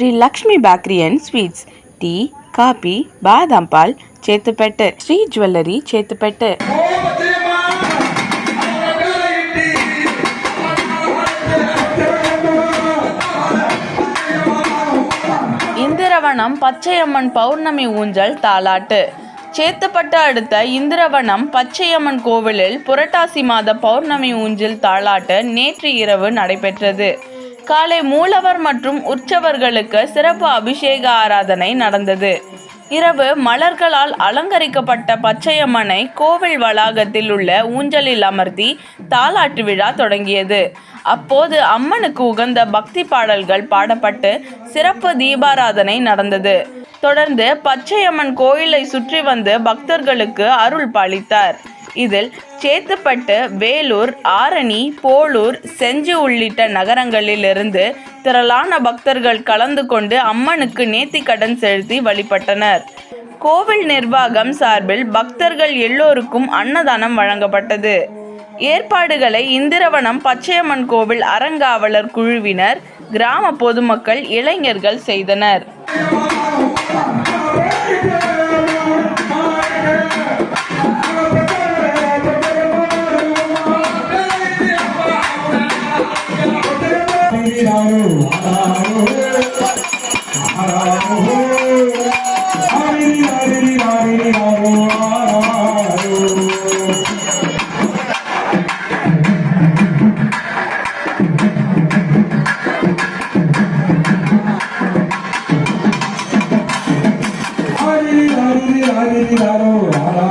Sri Lakshmi bakery and sweets tea coffee బాదం Paul చేతుపెట్టు Shri jewellery చేతుపెట్టు Indiravanam Pachaiyamman பௌர்ணமி ஊஞ்சல் தாலாட்டு சேத்துப்பட்டு அடுத்த இந்திரவனம் பச்சையம்மன் கோவிலில் புரட்டாசி மாத பௌர்ணமி ஊஞ்சல் தாலாட்டு நேற்று இரவு நடைபெற்றது காலை மூலவர் மற்றும் உற்சவர்களுக்கு சிறப்பு அபிஷேக ஆராதனை நடந்தது. இரவு மலர்களால் அலங்கரிக்கப்பட்ட பச்சையம்மனை கோவில் வளாகத்தில் உள்ள ஊஞ்சலில் அமர்த்தி தாலாட்டு விழா தொடங்கியது. அப்போது அம்மனுக்கு உகந்த பக்தி பாடல்கள் பாடப்பட்டு சிறப்பு தீபாராதனை நடந்தது. தொடர்ந்து பச்சையம்மன் கோயிலை சுற்றி வந்து பக்தர்களுக்கு அருள் பாலித்தார். இதில் சேத்துப்பட்டு வேலூர் ஆரணி போளூர் செஞ்சி உள்ளிட்ட நகரங்களிலிருந்து திரளான பக்தர்கள் கலந்து கொண்டு அம்மனுக்கு நேர்த்திக்கடன் செலுத்தி வழிபட்டனர். கோவில் நிர்வாகம் சார்பில் பக்தர்கள் எல்லோருக்கும் அன்னதானம் வழங்கப்பட்டது. ஏற்பாடுகளை இந்திரவனம் பச்சையம்மன் கோவில் அறங்காவலர் குழுவினர் கிராம பொதுமக்கள் இளைஞர்கள் செய்தனர். দাও হারাও হারাও হারি হারি হারি হারি Hari Hari Hari Hari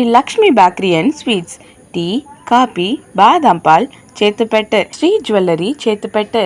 Sri Lakshmi bakery and sweets. Tea coffee బాదం పాల్ చేతిపెట్టె శ్రీ జ్యువెలరీ చేతిపెట్టె.